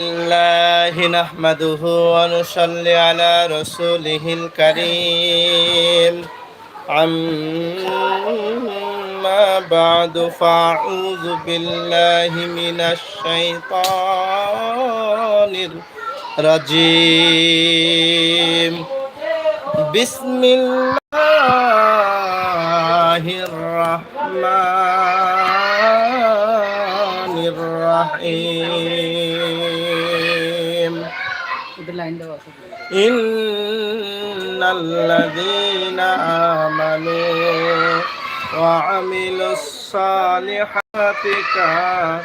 الله نحمده ونصلي على رسوله الكريم أما بعد فأعوذ بالله من الشيطان الرجيم بسم الله الرحمن الرحيم إن الذين آمنوا وعملوا الصالحات كان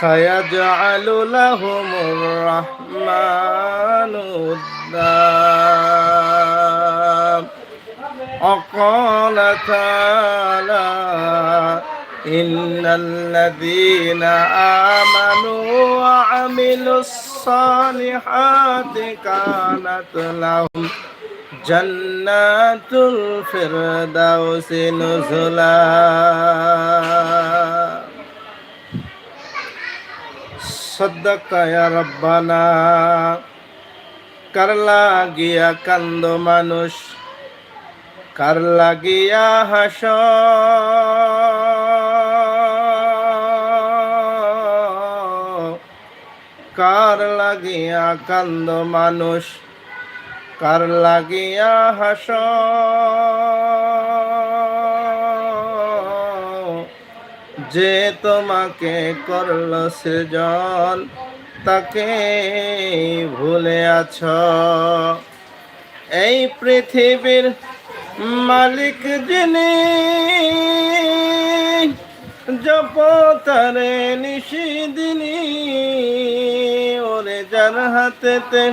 سيجعل لهم الرحمن ودا وقال تعالى إن الذين آمنوا وعملوا الصالحات كانت لهم جنات الفردوس نزلا صدق يا ربنا কার লাগিয়া কান্দ মানুষ কার লাগিয়া হাস কার লাগিয়া কান্দ মানুষ? কার লাগিয়া হাস যে তোমাকে করল সৃজন, তাকে ভুলে আছ। এই পৃথিবীর মালিক যিনি জপ তারে নিষিদিনী ওরে যার হাতেতে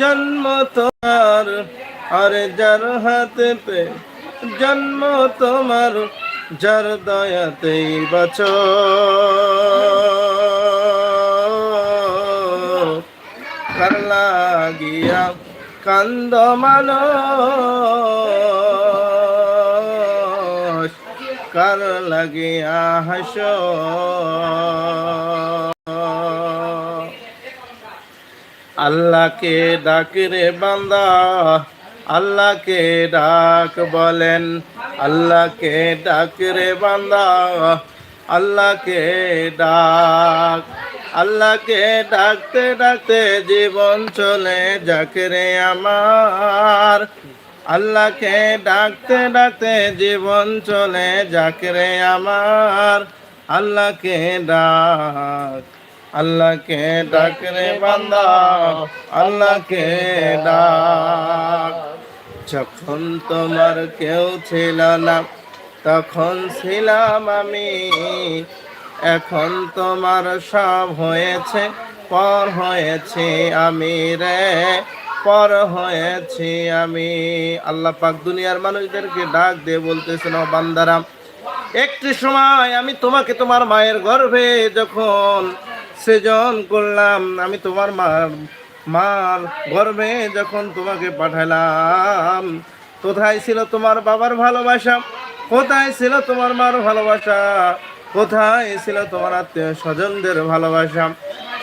জন্ম তোমার, আরে যার হাতেতে জন্ম তোমার, যার দয়াতেই বাঁচ। কার লাগিয়া কান্দ মানুষ কার লাগিয়া হাস আল্লাহকে ডাকরে বান্দা আল্লাহকে ডাক বলেন আল্লাহকে ডাকরে বান্দা আল্লাহকে ডাক আল্লাহকে ডাকতে ডাকতে জীবন চলে যাকরে আমার আল্লাহকে ডাকতে ডাকতে জীবন চলে যাকরে আমার। আল্লাহকে ডাক, আল্লাহকে ডাকরে বান্দা, আল্লাহকে ডাক। যখন তোমার কেউ ছিল না, তখন ছিলাম আমি। এখন তোমার সব হয়েছে, পর হয়েছে আমি রে। পর হয়েছি আমি। আল্লাহ পাক দুনিয়ার মানুষদেরকে ডাক দিয়ে বলতেছেন বান্দারাম একটি সময় আমি তোমাকে তোমার মায়ের গর্ভে যখন সৃজন করলাম, আমি তোমার মার মার গর্ভে যখন তোমাকে পাঠালাম, কোথায় ছিল তোমার বাবার ভালোবাসা? কোথায় ছিল তোমার মার ভালোবাসা? কোথায় ছিল তোমার আত্মীয় স্বজনদের ভালোবাসা?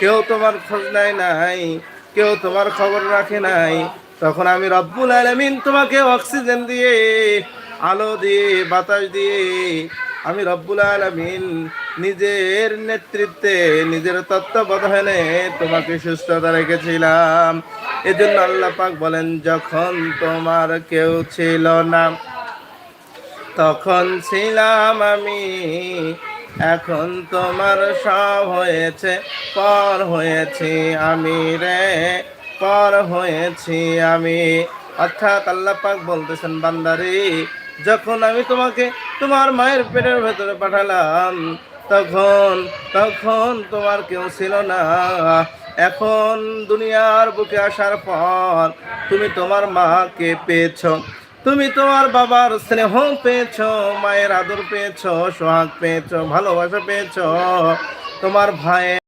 কেউ তোমার খোঁজ নেয় নাই। কেউ তোমার খবর রাখে নাই। তখন আমি রব্বুল আলমিন তোমাকে অক্সিজেন দিয়ে, আলো দিয়ে, বাতাস দিয়ে আমি রব্বুল আলমিন নিজের নেতৃত্বে, নিজের তত্ত্বাবধানে তোমাকে সুস্থতা রেখেছিলাম। এজন্য আল্লাহ পাক বলেন, যখন তোমার কেউ ছিল না, তখন ছিলাম আমি এখন তোমার সব হয়েছে পর হয়েছি আমি রে পর হয়েছি আমি। অর্থাৎ আল্লাহ পাক বলতেছেন, বান্দারি, যখন আমি তোমাকে তোমার মায়ের পেটের ভেতরে পাঠালাম, তখন তখন তোমার কেউ ছিল না। এখন দুনিয়ার বুকে আসার পর তুমি তোমার মাকে পেয়েছ। তুমি তোমার বাবার স্নেহ পেয়েছ, মায়ের আদর পেয়েছ, সোহাগ পেয়েছ, ভালোবাসা পেয়েছ। তোমার ভাইয়ের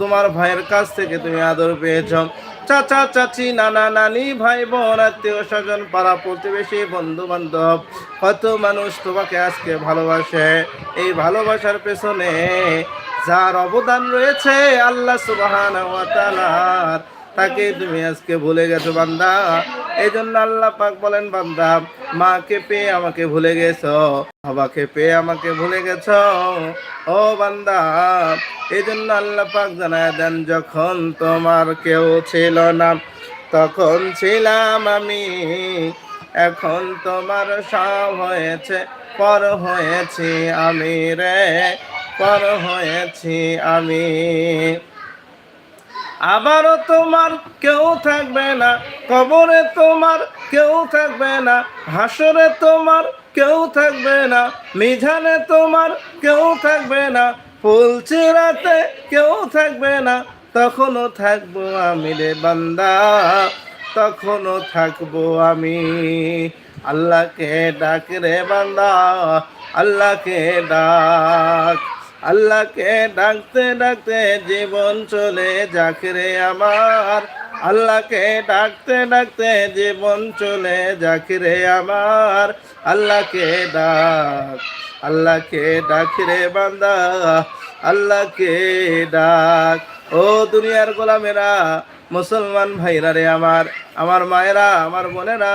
তোমার ভাইয়ের কাছ থেকে তুমি আদর পেয়েছ। চাচা, চাচি, নানা, নানি, ভাই, বোন, আত্মীয় স্বজন, পাড়া প্রতিবেশী বন্ধু বান্ধব কত মানুষ তোমাকে আজকে ভালোবাসে। এই ভালোবাসার পেছনে যার অবদান রয়েছে আল্লাহ তাআলার। তাকে তুমি আজকে ভুলে গেছো বান্দা। এই জন্য আল্লাহ পাক বলেন, বান্দা, মাকে পেয়ে আমাকে ভুলে গেছো, বাবাকে পেয়ে আমাকে ভুলে গেছো। ও বান্দা এই জন্য আল্লাহ পাক জানায় দেন, যখন তোমার কেউ ছিল না, তখন ছিলাম আমি। এখন তোমার সব হয়েছে, পর হয়েছি আমি রে, পর হয়েছি আমি। আবারও তোমার কেউ থাকবে না, কবরে তোমার কেউ থাকবে না, হাসরে তোমার কেউ থাকবে না মিঝানে তোমার কেউ থাকবে না ফুলচিরাতে কেউ থাকবে না, তখনও থাকব আমি রে বান্দা, তখনও থাকব আমি। আল্লাহকে ডাক রে বান্দা, আল্লাহকে ডাক। আল্লাহকে ডাকতে ডাকতে জীবন চলে যাক রে আমার। আল্লাহকে ডাকতে ডাকতে জীবন চলে যাক রে আমার। আল্লাহকে ডাক আল্লাহকে ডাক রে বান্দা, আল্লাহকে ডাক। ও দুনিয়ার গোলামেরা, মুসলমান ভাইরা রে আমার আমার মায়েরা, আমার বোনেরা,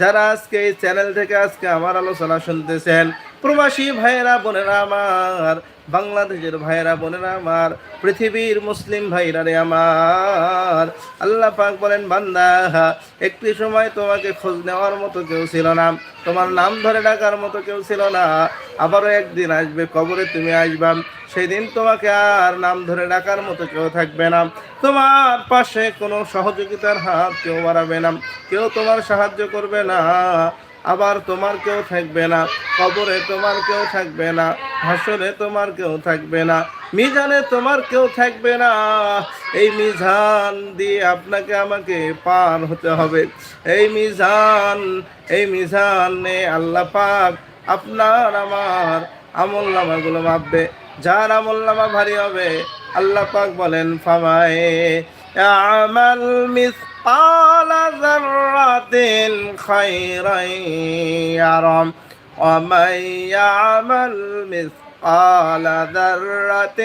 যারা আজকে এই চ্যানেল থেকে আজকে আমার আলোচনা শুনতেছেন, প্রবাসী ভাইয়েরা, বোনেরা আমার বাংলাদেশের ভাইয়েরা, বোনেরা আমার, পৃথিবীর মুসলিম ভাইরা রে আমার। আল্লাহ পাক বলেন, বান্দা, একটি সময় তোমাকে খোঁজ নেওয়ার মতো কেউ ছিল না, তোমার নাম ধরে ডাকার মতো কেউ ছিল না। আবারও একদিন আসবে, কবরে তুমি আসবা সেই দিন তোমাকে আর নাম ধরে ডাকার মতো কেউ থাকবে না। তোমার পাশে কোনো সহযোগিতার হাত কেউ বাড়াবে না, কেউ তোমার সাহায্য করবে না। আবার তোমার কেউ থাকবে না, কবরে তোমার কেউ থাকবে না, হাসরে তোমার কেউ থাকবে না, মিজানে তোমার কেউ থাকবে না। এই মিজান দিয়ে আপনাকে আমাকে পার হতে হবে। এই মিজান, এই মিজানে আল্লাহ পাক আপনার আমার আমল নামাগুলো মাপবে। যার আমল নামা ভারী হবে, আল্লাহ পাক বলেন, ফামায়ে আমাল মিসকাল যাররাতিন খায়রান ইয়ারাম ومن يعمل مثقال ذرة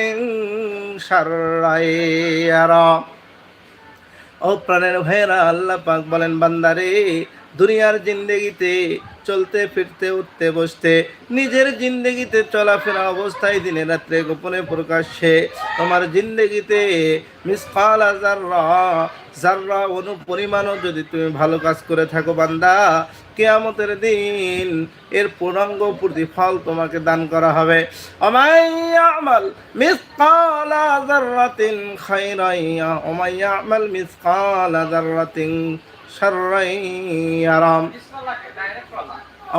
شرا يرى ও প্রাণের ভাইয়েরা আল্লাহ পাক বলেন বান্দারে দুনিয়ার জিন্দেগিতে চলতে, ফিরতে, উঠতে, বসতে, নিজের জিন্দেগিতে চলাফেরা অবস্থায় দিনে রাত্রে গোপনে প্রকাশ্যে তোমার জিন্দেগিতে মিসকাল জাররা জাররা অনু পরিমাণও যদি তুমি ভালো কাজ করে থাকো বান্দা, কেয়ামতের দিন এর পূর্ণাঙ্গ প্রতিফল তোমাকে দান করা হবে। আমাল মিসকাল জাররাতিন খাইরাইয়া আমাল মিসকাল জাররাতিন শাররাইয়ারাম।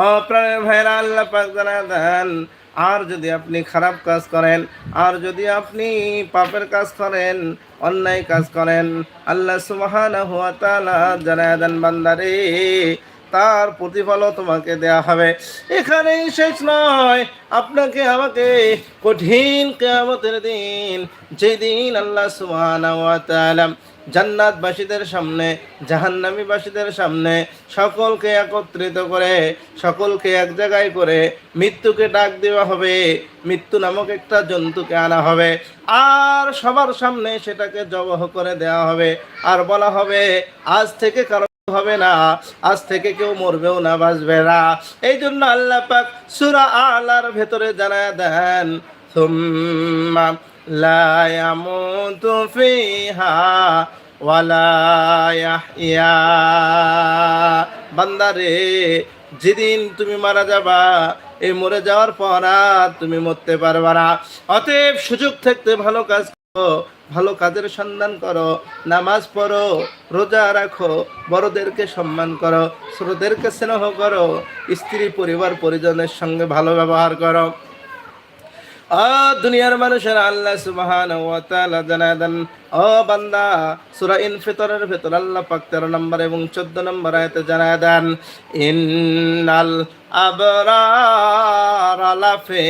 ও প্রাণের ভাইরা আল্লাহ পাক জানা দেন আর যদি আপনি খারাপ কাজ করেন আর যদি আপনি পাপের কাজ করেন অন্যায় কাজ করেন আল্লাহ সুবহানাহু ওয়া তাআলা জানায় দেন বান্দারে তার প্রতিফলও তোমাকে দেয়া হবে। এখানেই শেষ নয়। আপনাকে, আমাকে কঠিন কেয়ামতের দিন, যেদিন আল্লাহ তাআলা জান্নাতবাসীদের সামনে, জাহান্নামীবাসীদের সামনে সকলকে একত্রিত করে, সকলকে এক জায়গায় করে মৃত্যুকে ডাক দেওয়া হবে। মৃত্যু নামক একটা জন্তুকে আনা হবে। আর সবার সামনে সেটাকে জবহ করে দেওয়া হবে। আর বলা হবে, আজ থেকে কারও হবে না। আজ থেকে কেউ মরবেও না, বাঁচবে না। এই জন্য আল্লাহ পাক সুরা আলার ভেতরে জানায় দেন বান্দারে যেদিন তুমি মারা যাবা, এই মরে যাওয়ার পর আর তুমি মরতে পারবা না। অতএব সুযোগ থাকতে ভালো কাজ ভালো কাজের সন্ধান করো, নামাজ পড়ো, রোজা রাখো, বড়দেরকে সম্মান করো, ছোটদেরকে স্নেহ করো, স্ত্রী পরিবার পরিজনের সঙ্গে ভালো ব্যবহার করো। দুনিয়ার মানুষের আল্লাহ সুবহানাহু ওয়া তাআলা জানায় দেন ও বান্দা, সূরা ইনফিতরের ভেতর আল্লাহ পাক 13 নম্বর এবং 14 নম্বর আয়াতে জানায় দেন, ইন্নাল আবরার লাফি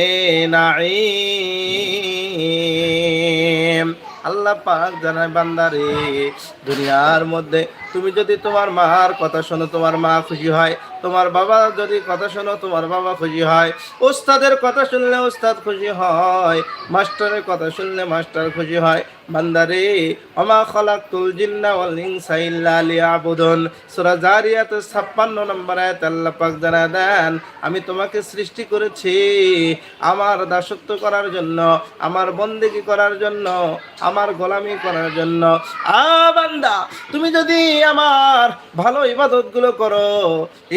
নাঈম। আল্লাহ পাক জানায় বান্দারে দুনিয়ার মধ্যে তুমি যদি তোমার মার কথা শোনো, তোমার মা খুশি হয়। তোমার বাবা যদি কথা শোনো, তোমার বাবা খুশি হয়। ওস্তাদের কথা শুনলে ওস্তাদ খুশি হয়। মাস্টারের কথা শুনলে মাস্টার খুশি হয়। বান্দারে অমা খলাকুল জিন্না ওয়াল ইনসা ইল্লা লিয়াবুদুন। সূরা জারিয়াত 56 নম্বর আয়াত আল্লাহ পাক জানা দেন, আমি তোমাকে সৃষ্টি করেছি আমার দাসত্ব করার জন্য, আমার বন্দেগি করার জন্য, আমার গোলামি করার জন্য। আ বান্দা, তুমি যদি আমার ভালো ইবাদতগুলো করো।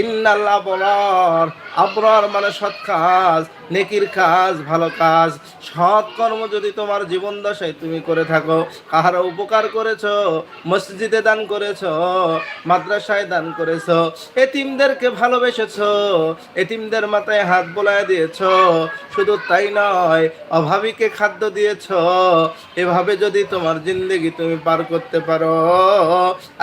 ইন্নাল্লাহ বলার আবরার মানে সৎ কাজ, নেকির কাজ, ভালো কাজ। সৎ কর্ম যদি তোমার জীবন দশায় তুমি করে থাকো, কাহারো উপকার করেছ, মসজিদে দান করেছ, মাদ্রাসায় দান করেছ, এতিমদেরকে ভালোবেসেছো, এতিমদের মাথায় হাত বোলায় দিয়েছ, শুধু তাই নয়, অভাবীকে খাদ্য দিয়েছ, এভাবে যদি তোমার জিন্দগি তুমি পার করতে পারো,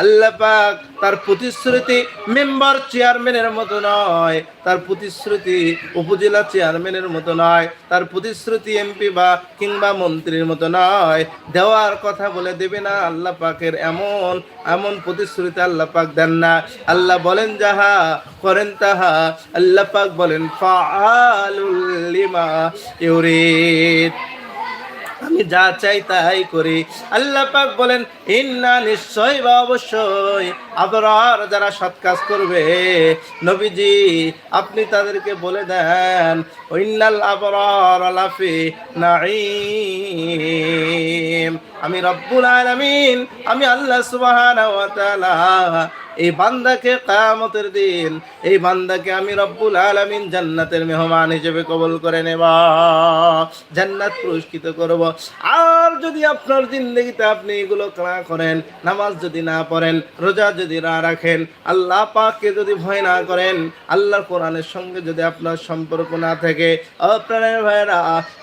আল্লাহ পাক তার প্রতিশ্রুতি মেম্বার চেয়ারম্যানের মতো নয়, তার প্রতিশ্রুতি উপজেলা চেয়ারম্যানের মতো নয়, তার প্রতিশ্রুতি এমপি বা কিংবা মন্ত্রীর মতো নয়। দেওয়ার কথা বলে দেবে না আল্লাহ পাকের এমন এমন প্রতিশ্রুতি আল্লাহ পাক দেন না। আল্লাহ বলেন, যাহা করেন তাহা আল্লাহ পাক বলেন আমি যা চাই তাই করি। আল্লাহ পাক বলেন ইন্না নিশ্চয় বা অবশ্যই আবরার যারা সৎ কাজ করবে, নবীজি, আপনি তাদেরকে বলে দেন, ইন্নাল আবরার আলাফি নাঈম। আমি রব্বুল আলামিন, আমি আল্লাহ সুবহানাহু ওয়া তাআলা, এই বান্দাকে কায়ামতের দিন, এই বান্দাকে আমি রব্বুল আলামিন জান্নাতের মেহমান হিসেবে কবল করে নেব, জান্নাত পুরস্কৃত করব। আর যদি আপনার জিন্দগিতে আপনি এগুলো না করেন, নামাজ যদি না পড়েন, রোজা যদি না রাখেন, আল্লাহ পাককে যদি ভয় না করেন, আল্লাহর কোরআনের সঙ্গে যদি আপনার সম্পর্ক না থাকে, অপ্রাণের ভাইয়েরা,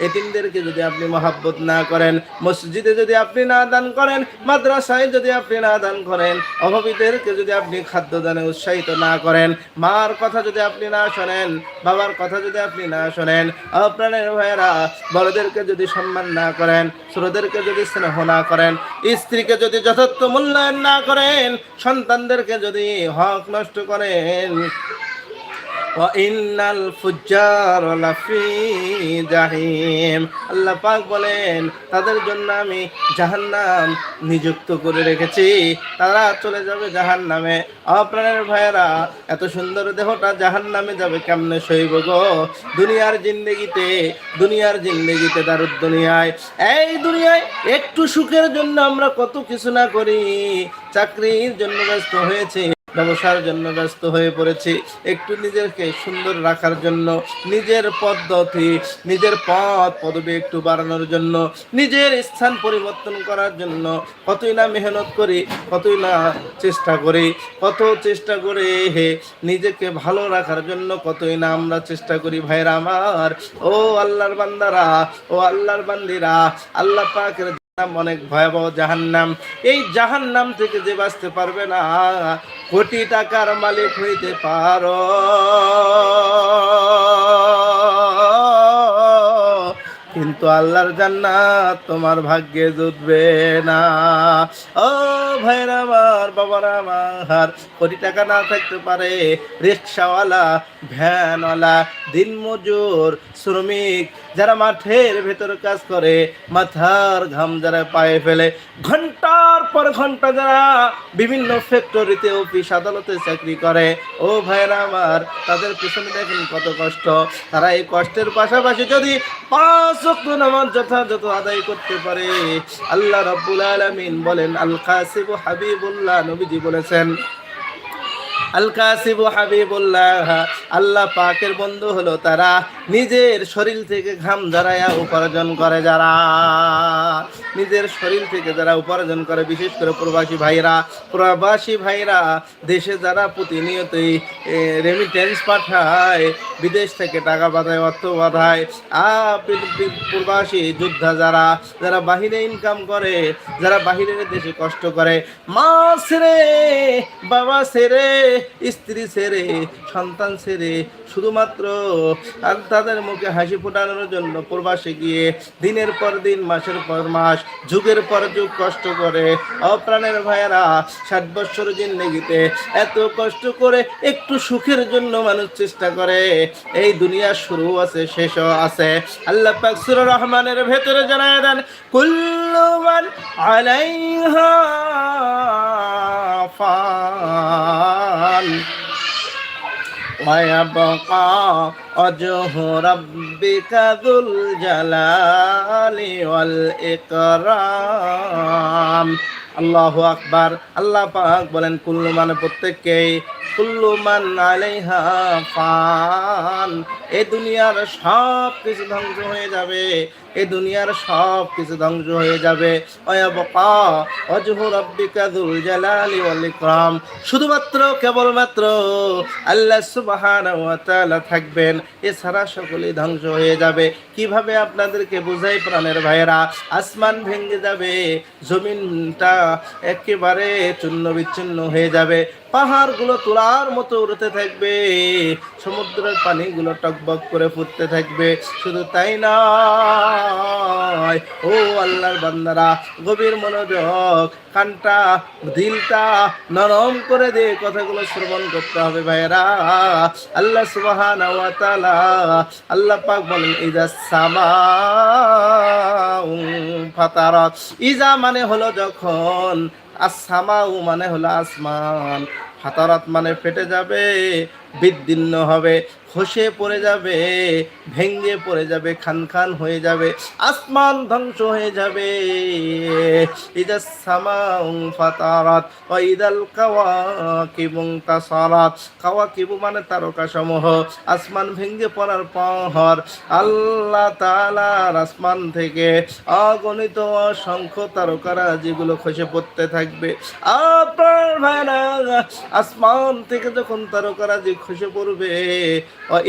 এতিমদেরকে যদি আপনি মহাব্বত না করেন, মসজিদে যদি আপনি না দান করেন, মাদ্রাসায় যদি আপনি না দান করেন, অভাবীদেরকে যদি আপনি খাদ্য দানে উৎসাহিত না করেন, মার কথা যদি আপনি না শোনেন, বাবার কথা যদি আপনি না শোনেন, অপ্রাণের ভাইয়েরা, বড়দেরকে যদি সম্মান না করেন, ছোটদেরকে যদি স্নেহ না করেন, স্ত্রীকে যদি যথার্থ মূল্যায়ন না করেন সন্তানদেরকে যদি হক নষ্ট করেন আল্লাহ পাক বলেন, তাদের জন্য আমি জাহান্নাম নিযুক্ত করে রেখেছি। তারা চলে যাবে জাহান্নামে। অপ্রাণের ভাইয়েরা, এত সুন্দর দেহটা জাহান্নামে যাবে কেমনে সইব গো? দুনিয়ার জিন্দগিতে দুনিয়ার জিন্দগিতে তার দুনিয়ায়। এই দুনিয়ায় একটু সুখের জন্য আমরা কত কিছু না করি। চাকরির জন্য ব্যস্ত হয়েছে। ব্যবসার জন্য ব্যস্ত হয়ে পড়েছি। একটু নিজেকে সুন্দর রাখার জন্য, নিজের পদ্ধতি, নিজের পথ, পদবি একটু বাড়ানোর জন্য, নিজের স্থান পরিবর্তন করার জন্য কতই না মেহনত করি, কতই না চেষ্টা করি, কত চেষ্টা করে হে নিজেকে ভালো রাখার জন্য কতই না আমরা চেষ্টা করি ভাইরা আমার। ও আল্লাহর বান্দারা, ও আল্লাহর বান্দিরা, আল্লাহ পাকের অনেক ভয়াবহ জাহান্নাম। এই জাহান্নাম থেকে যে বাঁচতে পারবে না, কোটি টাকার মালিক হইতে পারো। কিন্তু আল্লাহর জান্নাত তোমার ভাগ্যে জুটবে না। ও ভাইরা আমার, বাবারা আমার, কোটি টাকা না থাকতে পারে রিক্সাওয়ালা, ভ্যানওয়ালা, দিনমজুর, শ্রমিক, যারা মাঠের ভেতর কাজ করে, মাথার ঘাম যারা পায়ে ফেলে, ঘণ্টার পর ঘণ্টা যারা বিভিন্ন ফ্যাক্টরিতে অফিস আদালতে চাকরি করে, ও ভাইরা আমার, তাদের পিছনে দেখেন কত কষ্ট। তারা এই কষ্টের পাশাপাশি যদি পাঁচ নামাজ যথাযথ আদায় করতে পারে। আল্লাহ রব্বুল আলমিন বলেন আল কাসিব হাবিবুল্লাহ, নবীজি বলেছেন আল কাসিবু হাবিবুল্লাহ, আল্লাহ পাকের বন্ধু হলো তারা। নিজের শরীর থেকে ঘাম ঝরাইয়া উপার্জন করে যারা। নিজের শরীর থেকে যারা উপার্জন করে, বিশেষ করে প্রবাসী ভাইরা প্রবাসী ভাইরা, দেশে যারা প্রতিনিয়তই রেমিটেন্স পাঠায়, বিদেশ থেকে টাকা পাঠায় অর্থ পাঠায় প্রবাসী যোদ্ধা যারা যারা বাহিরে ইনকাম করে, যারা বাহিরের দেশে কষ্ট করে, মা ছেড়ে, বাবা ছেড়ে, স্ত্রী ছেড়ে, সন্তান ছেড়ে, শুধুমাত্র আর তাদের মুখে হাসি ফোটানোর জন্য প্রবাসে গিয়ে দিনের পর দিন, মাসের পর মাস, যুগের পর যুগ কষ্ট করে, অপ্রাণের ভাইয়েরা ষাট বছর জিন্দগিতে এত কষ্ট করে একটু সুখের জন্য মানুষ চেষ্টা করে। এই দুনিয়া শুরু আছে শেষও আছে। আল্লাহ পাক সূরা রহমানের ভেতরে জানায় দেন, কুল্লু মান আলাইহা ফান। ويبقى وجه ربك ذو الجلال والإكرام আল্লাহ আকবার, আল্লাহ পাক বলেন, কুল্লু মানে প্রত্যেককেই, কুল্লু মান আলাইহা ফান। এই দুনিয়ার সব কিছু ধ্বংস হয়ে যাবে এই দুনিয়ার সব কিছু ধ্বংস হয়ে যাবে। অয়াবকা অজহু রাব্বিকা যুল জালালি ওয়াল ইকরাম। শুধুমাত্র, কেবলমাত্র আল্লাহ সুবহানাহু ওয়া তাআলা থাকবেন, এছাড়া সকলেই ধ্বংস হয়ে যাবে। কীভাবে আপনাদেরকে বুঝাই, প্রাণের ভাইয়েরা? আসমান ভেঙে যাবে, জমিনটা একেবারে চূর্ণ বিচ্ছিন্ন হয়ে যাবে। পাহাড়গুলো তোলার মতো উড়তে থাকবে। সমুদ্রের পানিগুলো টকবক করে ফুটতে থাকবে। শুধু তাই নয়, ও আল্লাহর বান্দারা, গভীর মনোযোগ, কানটা, দিলটা নরম করে দিয়ে কথাগুলো শ্রবণ করতে হবে ভাইয়েরা। আল্লাহ তাআলা, আল্লাহ পাক বলেন ইজা সামা ফাতারাত। ইজা মানে হলো যখন আসামাউ মানে হলো আসমান। ফাতারাত মানে ফেটে যাবে বিদ্দিন্ন হবে। খসে পড়ে যাবে, ভেঙ্গে পড়ে যাবে, খান খান হয়ে যাবে, আসমান ধ্বংস হয়ে যাবে। ইদা সামাউ ফাতারাত, ওয়া ইদাল কাওয়াকিবু তাসারাত কাওয়াকিবু মানে তারকা সমূহ আসমান ভেঙ্গে পড়ার পর আল্লাহ তাআলার আসমান থেকে অগণিত অসংখ্য তারকারা যেগুলো খসে পড়তে থাকবে। আপনার ভাইরা, আসমান থেকে যখন তারকারা যে খসে পড়বে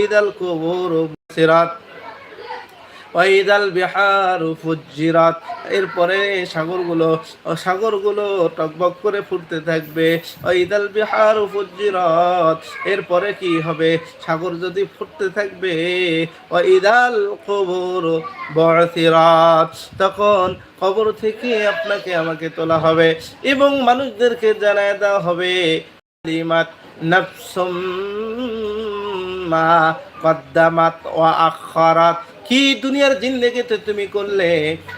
ঈদাল কবর সিরাত ওয়াইদাল বিহার ফুজিরাত এরপরে সাগরগুলো সাগরগুলো টকবক করে ফুটতে থাকবে। ওয়াইদাল বিহার ফুজিরাত এরপরে কি হবে? সাগর যদি ফুটতে থাকবে। ওয়াইদাল কবর বড়সিরাত তখন কবর থেকে আপনাকে আমাকে তোলা হবে এবং মানুষদেরকে জানায় দেওয়া হবে। নাফসুম মা কদ্দামাত ওয়া আখারাত কি দুনিয়ার জিন্দেগিতে তুমি করলে?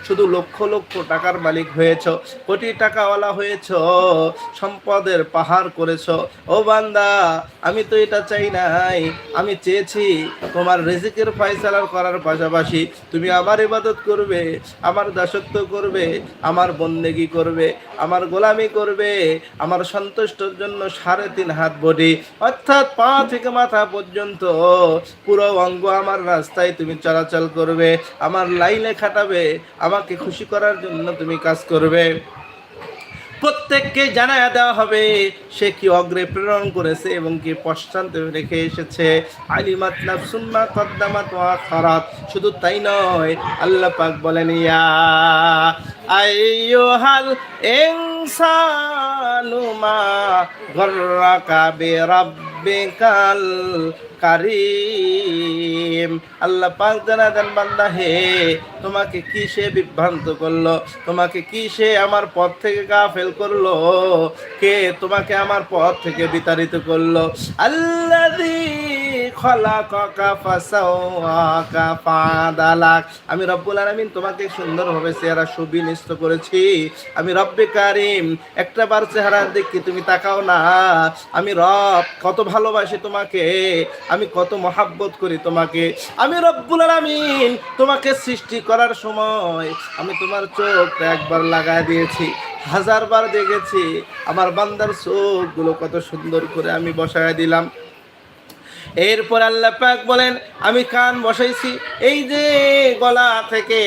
শুধু লক্ষ লক্ষ টাকার মালিক হয়েছ, কোটি টাকাওয়ালা হয়েছ, সম্পদের পাহাড় করেছ। ও বান্দা, আমি তো এটা চাই নাই। আমি চেয়েছি তোমার রেজিকের ফয়সালার করার পাশাপাশি তুমি আমার ইবাদত করবে, আমার দাসত্ব করবে, আমার বন্দেগি করবে, আমার গোলামি করবে, আমার সন্তুষ্টর জন্য সাড়ে তিন হাত বডি, অর্থাৎ পা থেকে মাথা পর্যন্ত পুরো অঙ্গ আমার রাস্তায় তুমি চলাচল করবে, আমার লাইনে খাটাবে, আমাকে খুশি করার জন্য তুমি কাজ করবে। প্রত্যেককে জানায় দেওয়া হবে, সে কি অগ্রে প্রেরণ করেছে এবং কি পশ্চাতে রেখে এসেছে। আলিমাত নাফসুম্মা কদ্দামাত ওয়া খারাত শুধু তাই নয়, আল্লাহ পাক বলেন, ইয়া আইয়ুহাল ইনসানু মা গর্রাকা বিরাব্বিকাল কারিম। আল্লাহ পাক জানা দেন বান্দা, হে, তোমাকে কি সে বিভ্রান্ত করল? তোমাকে কি সে আমার পথ থেকে গাফেল করল? কে তোমাকে আমার পথ থেকে বিতাড়িত করল? ফাদালাক। আমি রব্বুল আলামিন তোমাকে সুন্দরভাবে চেহারা সুবিন্যস্ত করেছি। আমি রব্বে কারিম একটা বার চেহারার দিকে তুমি তাকাও না। আমি রব কত ভালোবাসি তোমাকে, আমি কত মহাব্বত করি তোমাকে। আমি রব্বুল আলামিন তোমাকে সৃষ্টি করার সময় আমি তোমার চোখটা একবার লাগায় দিয়েছি হাজার বার দেখেছি। আমার বান্দার চোখগুলো কত সুন্দর করে আমি বসায় দিলাম। এরপর আল্লাহ পাক বলেন, আমি কান বসাইছি, এই যে গলা থেকে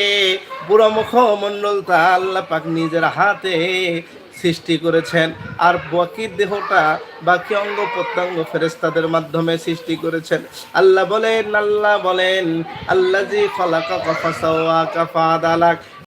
পুরো মুখমণ্ডলটা আল্লাহ পাক নিজের হাতে সৃষ্টি করেছেন। আর বাকি দেহটা, বাকি অঙ্গ প্রত্যঙ্গ ফেরেস্তাদের মাধ্যমে সৃষ্টি করেছেন। আল্লাহ বলেন আল্লাহ বলেন আল্লাহ জি ফলাকা কফা সাওয়া কাফা দালাক